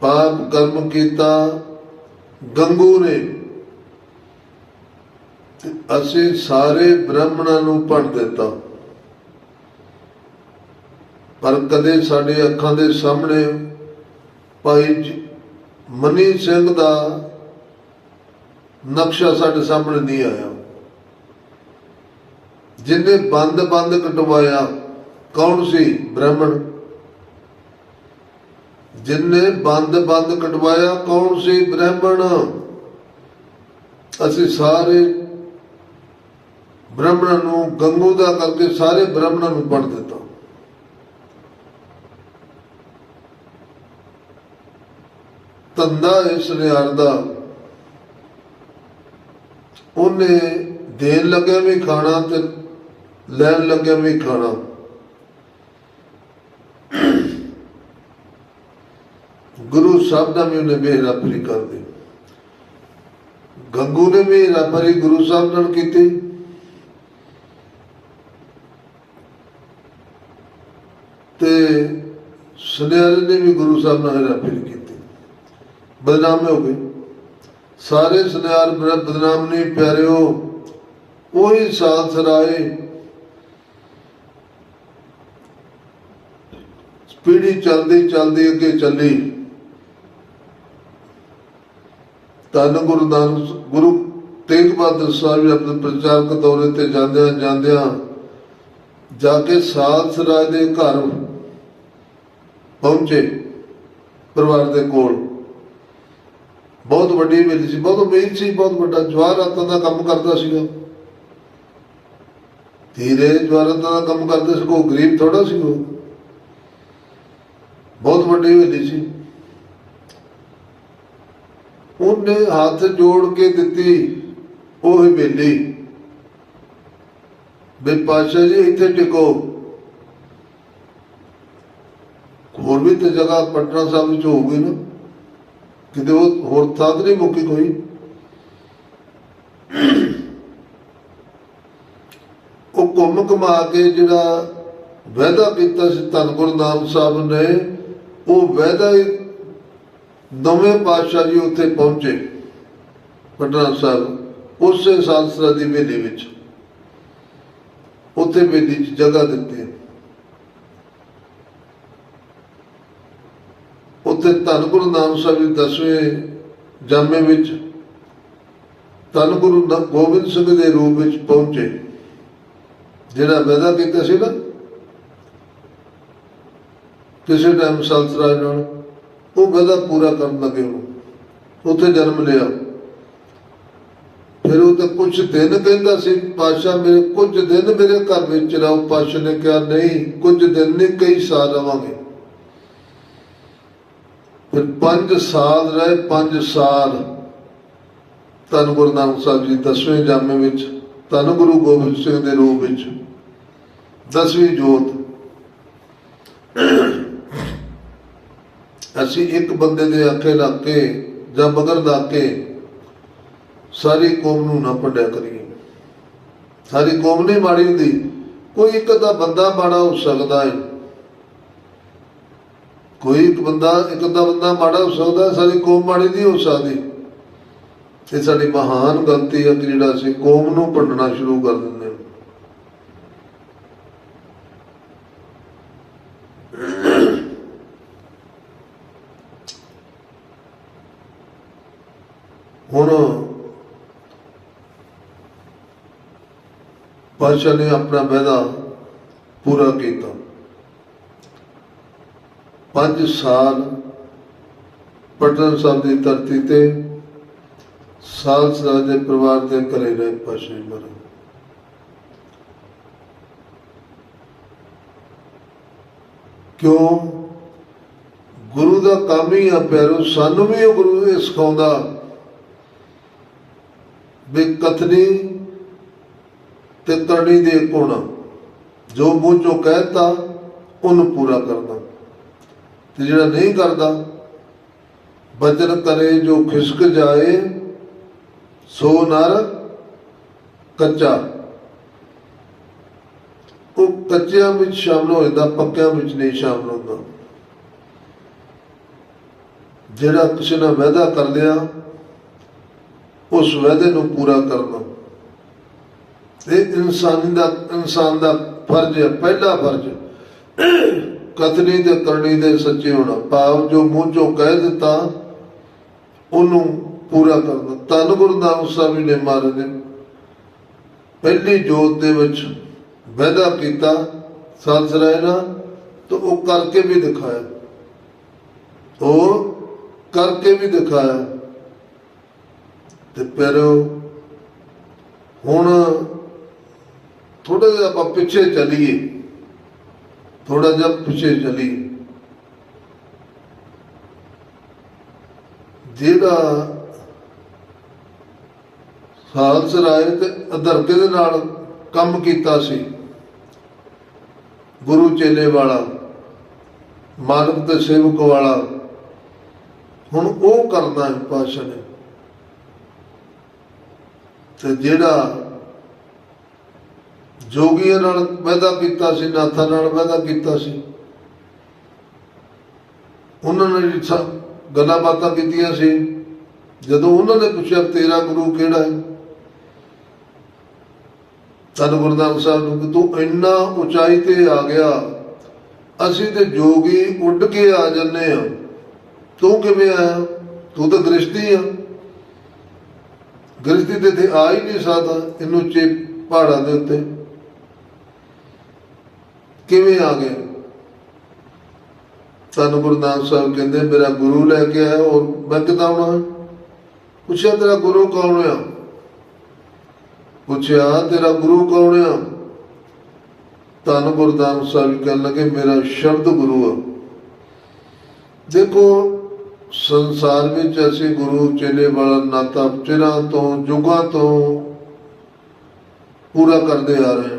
ਪਾਪ ਕਰਮ ਕੀਤਾ, ਗੰਗੂ ਨੇ। ਅਸੀਂ ਸਾਰੇ ਬ੍ਰਾਹਮਣਾਂ ਨੂੰ ਭੰਡ ਦਿੱਤਾ। ਪਰ ਕਦੇ ਸਾਡੇ ਅੱਖਾਂ ਦੇ ਸਾਹਮਣੇ ਭਾਈ ਮਨੀ ਸਿੰਘ ਦਾ ਨਕਸ਼ਾ ਸਾਡੇ ਸਾਹਮਣੇ ਨਹੀਂ ਆਇਆ। ਜਿਨੇ ਬੰਦ ਬੰਦ ਕਟਵਾਇਆ, ਕੌਣ ਸੀ ਬ੍ਰਾਹਮਣ? ਜਿਨੇ ਬੰਦ ਬੰਦ ਕਟਵਾਇਆ, ਕੌਣ ਸੀ ਬ੍ਰਾਹਮਣ? ਅਸੀਂ ਸਾਰੇ ਬ੍ਰਾਹਮਣਾਂ ਨੂੰ ਗੰਗੂ ਦਾ ਕਰਕੇ ਸਾਰੇ ਬ੍ਰਾਹਮਣਾਂ ਨੂੰ ਪੜ ਦਿੱਤਾ। ਤੰਦਾ ਇਸ ਨਿਆਰ ਦਾ। ਉਹਨੇ ਦੇਣ ਲੱਗਿਆ ਵੀ ਖਾਣਾ ਤੇ ਲੈਣ ਲੱਗਿਆ ਵੀ ਖਾਣਾ। ਗੁਰੂ ਸਾਹਿਬ ਦਾ ਵੀ ਉਹਨੇ ਬੇਰਾਪਰੀ ਕਰ ਦਿੱਤੀ ਗੰਗੂ ਨੇ ਵੀ ਰਾਪਰੀ ਗੁਰੂ ਸਾਹਿਬ ਨਾਲ ਕੀਤੀ। ਤੇ ਸੁਨਿਆਰੇ ਨੇ ਵੀ ਗੁਰੂ ਸਾਹਿਬ ਨਾਲ ਰਾਪਰੀ ਕੀਤੀ। ਬਦਨਾਮ ਹੋ ਗਏ। ਸਾਰੇ ਸੁਨਿਆਰ ਬਦਨਾਮ ਨਹੀਂ ਪਿਆਰਿਓ, ਉਹੀ ਸਾਥ ਸਰਾਏ। ਪੀੜੀ ਚੱਲਦੀ ਚੱਲਦੀ ਅੱਗੇ ਚੱਲੀ। ਧੰਨ ਗੁਰੂ ਨਾਨਕ ਗੁਰੂ ਤੇਗ ਬਹਾਦਰ ਸਾਹਿਬ ਜੀ ਆਪਣੇ ਪ੍ਰਚਾਰਕ ਦੌਰੇ ਤੇ ਜਾਂਦਿਆਂ ਜਾਂਦਿਆਂ ਜਾ ਕੇ ਸਾਧ ਰਾਜ ਦੇ ਘਰ ਪਹੁੰਚੇ ਪਰਿਵਾਰ ਦੇ ਕੋਲ। ਬਹੁਤ ਵੱਡੀ ਹਵੇਲੀ ਸੀ, ਬਹੁਤ ਅਮੀਰ ਸੀ, ਬਹੁਤ ਵੱਡਾ ਜਵਾਹਰਾਤਾਂ ਦਾ ਕੰਮ ਕਰਦਾ ਸੀਗਾ। ਧੀਰੇ ਜਵਾਹਰਾਤਾਂ ਦਾ ਕੰਮ ਕਰਦੇ ਸੀ, ਕੋਈ ਗਰੀਬ ਥੋੜਾ ਸੀ ਉਹ। ਬਹੁਤ ਵੱਡੀ ਹਵੇਲੀ ਸੀ। ਉਹਨੇ ਹੱਥ ਜੋੜ ਕੇ ਦਿੱਤੀ, ਉਹ ਹਵੇਲੀ ਬੇ ਪਾਸ਼ਾ ਜੀ, ਇੱਥੇ ਟਿਕੋ। ਹੋਰ ਵੀ ਤੇ ਜਗ੍ਹਾ ਪਟਨਾ ਸਾਹਿਬ ਵਿੱਚ ਹੋਊਗੀ ਨਾ। ਕਿਤੇ ਉਹ ਹੋਰ ਥਾਂ ਤੇ ਨਹੀਂ ਮੁੱਕੀ ਕੋਈ। ਉਹ ਘੁੰਮ ਘੁਮਾ ਕੇ ਜਿਹੜਾ ਵਾਅਦਾ ਕੀਤਾ ਸੀ ਧੰਨ ਗੁਰੂ ਨਾਮ ਸਾਹਿਬ ਨੇ, ਉਹ ਵਾਅਦਾ ਨਵੇਂ ਪਾਤਸ਼ਾਹ ਜੀ ਉੱਥੇ ਪਹੁੰਚੇ ਪਟਨਾ ਸਾਹਿਬ, ਉਸੇ ਸਾਲਸਰਾ ਦੀ ਵੇਲੇ ਵਿੱਚ। ਉੱਥੇ ਵੇਦੀ ਚ ਜਗ੍ਹਾ ਦਿੱਤੀ। ਉੱਥੇ ਧੰਨ ਗੁਰੂ ਨਾਨਕ ਸਾਹਿਬ ਜੀ ਦਸਵੇਂ ਜਾਮੇ ਵਿੱਚ ਧੰਨ ਗੁਰੂ ਗੋਬਿੰਦ ਸਿੰਘ ਦੇ ਰੂਪ ਵਿੱਚ ਪਹੁੰਚੇ। ਜਿਹੜਾ ਵਾਅਦਾ ਕੀਤਾ ਸੀ ਨਾ, ਕਿਸੇ ਟਾਈਮ ਸਲਸਰਾ ਨਾਲ ਉਹ ਵਾਅਦਾ ਪੂਰਾ ਕਰਨ ਲੱਗੇ ਉਹਨੂੰ। ਉੱਥੇ ਜਨਮ ਲਿਆ। ਫਿਰ ਉਹ ਤੇ ਕੁਝ ਦਿਨ ਕਹਿੰਦਾ ਸੀ ਪਾਸ਼ਾ ਮੇਰੇ ਕੁਝ ਦਿਨ ਮੇਰੇ ਘਰ ਵਿੱਚ ਰਹੋ। ਪਾਸ਼ਾ ਨੇ ਕਿਹਾ, ਨਹੀਂ, ਕੁਝ ਦਿਨ ਨਹੀਂ, ਕਈ ਸਾਲ ਰਵਾਂਗੇ। ਫਿਰ 5 ਸਾਲ ਰਹੇ 5 ਸਾਲ ਤਨ ਗੁਰੂ ਨਾਨਕ ਸਾਹਿਬ ਜੀ ਦਸਵੇਂ ਜਾਮੇ ਵਿੱਚ, ਧੰਨ ਗੁਰੂ ਗੋਬਿੰਦ ਸਿੰਘ ਦੇ ਰੂਪ ਵਿੱਚ, ਦਸਵੀਂ ਜੋਤ ਅਸੀਂ ਇੱਕ ਬੰਦੇ ਦੇ ਆਖੇ ਲੱਗ ਕੇ ਜਾਂ ਮਗਰ ਲੱਗ ਕੇ ਸਾਰੀ ਕੌਮ ਨੂੰ ਨਾ ਪੜਿਆ ਕਰੀਏ। ਸਾਰੀ ਕੌਮ ਨਹੀਂ ਮਾੜੀ ਹੁੰਦੀ। ਕੋਈ ਇੱਕ ਅੱਧਾ ਬੰਦਾ ਮਾੜਾ ਹੋ ਸਕਦਾ ਹੈ। ਕੋਈ ਇੱਕ ਬੰਦਾ, ਇੱਕ ਅੱਧਾ ਬੰਦਾ ਮਾੜਾ ਹੋ ਸਕਦਾ ਸਾਰੀ ਕੌਮ ਮਾੜੀ ਨਹੀਂ ਹੋ ਸਕਦੀ। ਇਹ ਸਾਡੀ ਮਹਾਨ ਗਲਤੀ ਹੈ ਕਿ ਜਿਹੜਾ ਅਸੀਂ ਕੌਮ ਨੂੰ ਪੜਨਾ ਸ਼ੁਰੂ ਕਰ ਦਿੰਦੇ ਹਾਂ ਹੁਣ ਪਾਤਸ਼ਾਹ ਨੇ ਆਪਣਾ ਵਾਅਦਾ ਪੂਰਾ ਕੀਤਾ। ਪੰਜ ਸਾਲ ਪਟਨ ਸਾਹਿਬ ਦੀ ਧਰਤੀ ਤੇ ਸਾਲ ਸਰਾਜ ਦੇ ਪਰਿਵਾਰ ਦੇ ਘਰੇ ਰਹੇ ਪਾਸ਼ਾ ਜੀ ਕਿਉਂ? ਗੁਰੂ ਦਾ ਕੰਮ ਹੀ ਆ ਪਿਆਰੋ, ਸਾਨੂੰ ਵੀ ਉਹ ਗੁਰੂ ਇਹ ਸਿਖਾਉਂਦਾ ਵੀ ਕਥਨੀ ਤੇ ਕਰਨੀ ਦੇ ਕੋਣਾ ਜੋ ਮੂੰਹ ਚੋਂ ਕਹਿਤਾ, ਉਹਨੂੰ ਪੂਰਾ ਕਰਨਾ ਤੇ ਜਿਹੜਾ ਨਹੀਂ ਕਰਦਾ, ਬਚਨ ਕਰੇ ਜੋ ਖਿਸਕ ਜਾਏ, ਸੋ ਨਰ ਕੱਚਾ। ਉਹ ਕੱਚਿਆਂ ਵਿੱਚ ਸ਼ਾਮਲ ਹੋ ਜਾਂਦਾ, ਪੱਕਿਆਂ ਵਿੱਚ ਨਹੀਂ ਸ਼ਾਮਲ ਹੁੰਦਾ। ਜਿਹੜਾ ਕਿਸੇ ਨਾਲ ਵਾਅਦਾ ਕਰ ਲਿਆ, ਉਸ ਵਾਅਦੇ ਨੂੰ ਪੂਰਾ ਕਰਨਾ। ਇਹ ਇਨਸਾਨੀ ਦਾ, ਇਨਸਾਨ ਦਾ ਫਰਜ਼ ਹੈ, ਪਹਿਲਾ ਫਰਜ਼। ਕਥਨੀ ਤੇ ਕਰਨੀ ਦੇ ਸੱਚੇ ਹੋਣਾ। ਭਾਵ ਜੋ ਮੂੰਹ ਚੋਂ ਕਹਿ ਦਿੱਤਾ, ਉਹਨੂੰ ਪੂਰਾ ਕਰਨਾ। ਤਨ ਗੁਰੂ ਨਾਨਕ ਸਾਹਿਬ ਜੀ ਨੇ ਮਹਾਰਾਜ ਨੇ ਪਹਿਲੀ ਜੋਤ ਦੇ ਵਿੱਚ ਵਾਅਦਾ ਕੀਤਾ ਸਤਿ ਨਾ ਤਾਂ ਉਹ ਕਰਕੇ ਵੀ ਦਿਖਾਇਆ। ਉਹ ਕਰਕੇ ਵੀ ਦਿਖਾਇਆ। ਤੇ ਫਿਰ ਹੁਣ ਥੋੜਾ ਜਿਹਾ ਆਪਾਂ ਪਿੱਛੇ ਚੱਲੀਏ। ਥੋੜਾ ਜਿਹਾ ਪਿੱਛੇ ਚੱਲੀਏ। ਜਿਹੜਾ ਸਾਲ ਰਾਏ ਤੇ ਅਦਰਕੇ ਦੇ ਨਾਲ ਕੰਮ ਕੀਤਾ ਸੀ, ਗੁਰੂ ਚੇਲੇ ਵਾਲਾ, ਮਾਲਕ ਤੇ ਸੇਵਕ ਵਾਲਾ, ਹੁਣ ਉਹ ਕਰਦਾ ਹੈ ਪਾਸ਼ਾ ਨੇ। ਤੇ ਜਿਹੜਾ ਜੋਗੀਆਂ ਨਾਲ ਵਾਅਦਾ ਕੀਤਾ ਸੀ, ਨਾਥਾਂ ਨਾਲ ਵਾਅਦਾ ਕੀਤਾ ਸੀ। ਉਹਨਾਂ ਨੇ ਗੱਲਾਂ ਬਾਤਾਂ ਕੀਤੀਆਂ ਸੀ, ਜਦੋਂ ਉਹਨਾਂ ਨੇ ਪੁੱਛਿਆ ਤੇਰਾ ਗੁਰੂ ਕਿਹੜਾ ਹੈ? ਤਨ ਗੁਰਦਾਸ ਸਾਹਿਬ ਨੂੰ ਕਿ ਤੂੰ ਇੰਨਾ ਉਚਾਈ ਤੇ ਆ ਗਿਆ, ਅਸੀਂ ਤੇ ਜੋਗੀ ਉੱਡ ਕੇ ਆ ਜੰਨੇ ਆ ਤੂੰ ਕਿਵੇਂ ਆਇਆ? ਤੂੰ ਤਾਂ ਗ੍ਰਸਤੀ ਆ। ਗ੍ਰਸਤੀ ਤੇ ਤੇ ਆ ਹੀ ਨਹੀਂ ਸਕਦਾ, ਇਹਨੂੰ ਚੇ ਪਹਾੜਾਂ ਦੇ ਉੱਤੇ। ਕਿਵੇਂ ਆ ਗਿਆ ਗੁਰੂ ਨਾਨਕ ਸਾਹਿਬ ਕਹਿੰਦੇ, ਮੇਰਾ ਗੁਰੂ ਲੈ ਕੇ ਆਇਆ ਔਰ ਮੈਂ ਕਿਦਾਂ ਆਉਣਾ ਪੁੱਛਿਆ, ਤੇਰਾ ਗੁਰੂ ਕੌਣ ਆ? ਪੁੱਛਿਆ, ਤੇਰਾ ਗੁਰੂ ਕੌਣ ਆ? ਤਨ ਗੁਰਦਾਸ ਸਾਹਿਬ ਕਹਿਣ ਲੱਗੇ, ਮੇਰਾ ਸ਼ਬਦ ਗੁਰੂ ਆ। ਦੇਖੋ, ਸੰਸਾਰ ਵਿੱਚ ਅਸੀਂ ਗੁਰੂ ਚੇਲੇ ਵਾਲਾ ਨਾਤਾ ਚਿਰਾਂ ਤੋਂ, ਯੁਗਾਂ ਤੋਂ ਪੂਰਾ ਕਰਦੇ ਆ ਰਹੇ ਹਾਂ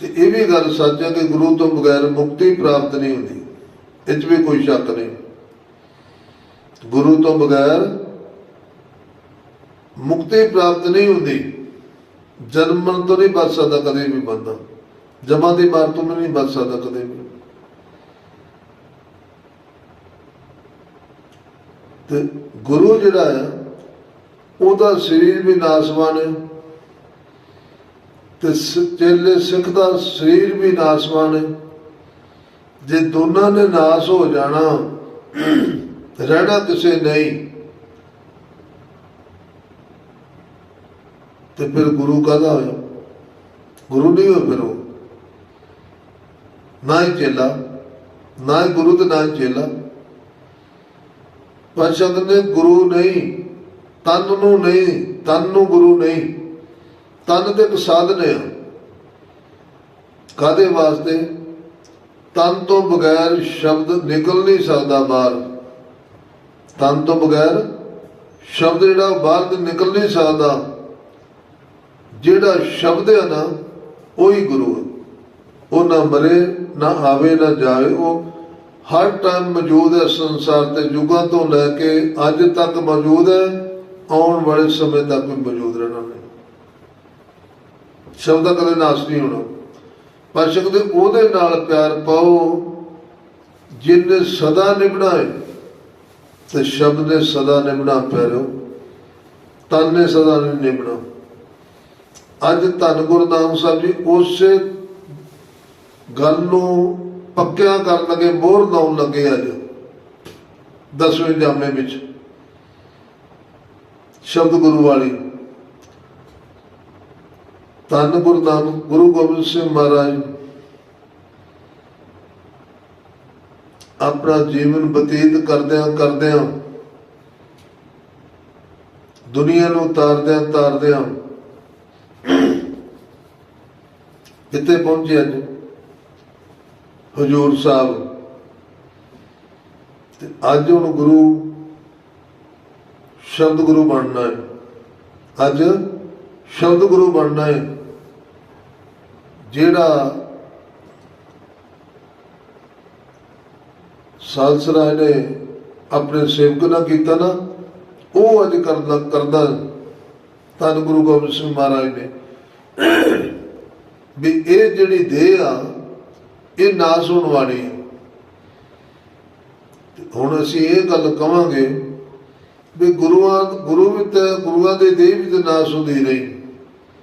ਤੇ ਇਹ ਵੀ ਗੱਲ ਸੱਚ ਹੈ ਕਿ ਗੁਰੂ ਤੋਂ ਬਗੈਰ ਮੁਕਤੀ ਪ੍ਰਾਪਤ ਨਹੀਂ ਹੁੰਦੀ। ਇਹ 'ਚ ਵੀ ਕੋਈ ਸ਼ੱਕ ਨਹੀਂ। ਗੁਰੂ ਤੋਂ ਬਗੈਰ ਮੁਕਤੀ ਪ੍ਰਾਪਤ ਨਹੀਂ ਹੁੰਦੀ। ਜਨਮਨ ਤੋਂ ਨਹੀਂ ਬਚ ਸਕਦਾ ਕਦੇ ਵੀ ਬੰਦਾ। ਜਮਾਂ ਦੀ ਮਾਰ ਤੋਂ ਨਹੀਂ ਬਚ ਸਕਦਾ ਕਦੇ ਵੀ। ਤੇ ਗੁਰੂ ਜਿਹੜਾ ਹੈ, ਉਹਦਾ ਸਰੀਰ ਵੀ ਨਾਸਵਾਨ ਹੈ। ਤੇ ਸ- ਚੇਲੇ ਸਿੱਖ ਦਾ ਸਰੀਰ ਵੀ ਨਾਸਵਾਨ ਹੈ ਜੇ ਦੋਨਾਂ ਨੇ ਨਾਸ ਹੋ ਜਾਣਾ, ਰਹਿਣਾ ਕਿਸੇ ਨਹੀਂ, ਤੇ ਫਿਰ ਗੁਰੂ ਕਾਹਦਾ ਹੋਇਆ? ਗੁਰੂ ਨਹੀਂ ਹੋ ਫਿਰ ਉਹ। ਨਾ ਹੀ ਚੇਲਾ, ਨਾ ਹੀ ਗੁਰੂ ਤੇ ਨਾ ਹੀ ਚੇਲਾ। ਪਰ ਪਾਤਸ਼ਾਹ ਨੇ ਗੁਰੂ ਨਹੀਂ, ਤਨ ਨੂੰ ਨਹੀਂ, ਤਨ ਨੂੰ ਗੁਰੂ ਨਹੀਂ। ਤਨ ਤੇ ਇੱਕ ਸਾਧਨ ਹੈ ਕਾਦੇ ਵਾਸਤੇ? ਤਨ ਤੋਂ ਬਗੈਰ ਸ਼ਬਦ ਨਿਕਲ ਨਹੀਂ ਸਕਦਾ ਬਾਹਰ। ਤਨ ਤੋਂ ਬਗੈਰ ਸ਼ਬਦ ਜਿਹੜਾ ਉਹ ਬਾਹਰ ਤੇ ਨਿਕਲ ਨਹੀਂ ਸਕਦਾ। ਜਿਹੜਾ ਸ਼ਬਦ ਹੈ ਨਾ, ਉਹੀ ਗੁਰੂ ਹੈ ਉਹ ਨਾ ਮਰੇ, ਨਾ ਆਵੇ, ਨਾ ਜਾਵੇ। ਉਹ ਹਰ ਟਾਈਮ ਮੌਜੂਦ ਹੈ ਸੰਸਾਰ ਤੇ ਯੁਗਾਂ ਤੋਂ ਲੈ ਕੇ ਅੱਜ ਤੱਕ ਮੌਜੂਦ ਹੈ। ਆਉਣ ਵਾਲੇ ਸਮੇਂ ਤੱਕ ਵੀ ਮੌਜੂਦ ਰਹਿਣਾ ਨੇ ਸ਼ਬਦ ਦਾ ਕਦੇ ਨਾਸ ਨਹੀਂ ਹੋਣਾ। ਪਰ ਦੇ ਉਹਦੇ ਨਾਲ ਪਿਆਰ ਪਾਓ ਜਿਨੇ ਸਦਾ ਨਿਭਣਾਏ ਤੇ ਸ਼ਬਦ ਨੇ ਸਦਾ ਨਿਭਣਾ ਪਿਆਰੋ ਤਨ ਨੇ ਸਦਾ ਨਹੀਂ ਨਿਭਣਾ। ਅੱਜ ਧੰਨ ਗੁਰੂ ਨਾਨਕ ਸਾਹਿਬ ਜੀ ਉਸੇ ਗੱਲ ਨੂੰ ਪੱਕਿਆ ਕਰਨ ਲੱਗੇ ਮੋਹਰ ਲਾਉਣ ਲੱਗੇ ਅੱਜ, ਦਸਵੇਂ ਜਾਮੇ ਵਿੱਚ। ਸ਼ਬਦ ਗੁਰੂ ਵਾਲੀ ਧੰਨ ਗੁਰੂ ਨਾਨਕ ਗੁਰੂ ਗੋਬਿੰਦ ਸਿੰਘ ਮਹਾਰਾਜ ਆਪਣਾ ਜੀਵਨ ਬਤੀਤ ਕਰਦਿਆਂ ਕਰਦਿਆਂ ਦੁਨੀਆ ਨੂੰ ਤਾਰਦਿਆਂ ਤਾਰਦਿਆਂ ਕਿੱਥੇ ਪਹੁੰਚੇ ਅੱਜ ਹਜੂਰ ਸਾਹਿਬ ਤੇ ਅੱਜ ਹੁਣ ਗੁਰੂ ਸ਼ਬਦ ਗੁਰੂ ਬਣਨਾ ਹੈ ਅੱਜ ਸ਼ਬਦ ਗੁਰੂ ਬਣਨਾ ਹੈ ਜਿਹੜਾ ਸਾਲਸਰਾ ਨੇ ਆਪਣੇ ਸੇਵਕ ਨਾਲ ਕੀਤਾ ਨਾ, ਉਹ ਅੱਜ ਕਰਦਾ ਕਰਦਾ ਧੰਨ ਗੁਰੂ ਗੋਬਿੰਦ ਸਿੰਘ ਮਹਾਰਾਜ ਨੇ। ਵੀ ਇਹ ਜਿਹੜੀ ਦੇਹ ਆ, ਇਹ ਨਾਸ ਹੋਣ ਵਾਲੀ। ਹੈ ਹੁਣ ਅਸੀਂ ਇਹ ਗੱਲ ਕਵਾਂਗੇ ਵੀ ਗੁਰੂਆਂ, ਗੁਰੂ ਵੀ ਤੇ ਗੁਰੂਆਂ ਦੇ ਦੇਹ ਵੀ ਤੇ ਨਾਸ ਹੁੰਦੀ ਰਹੀ।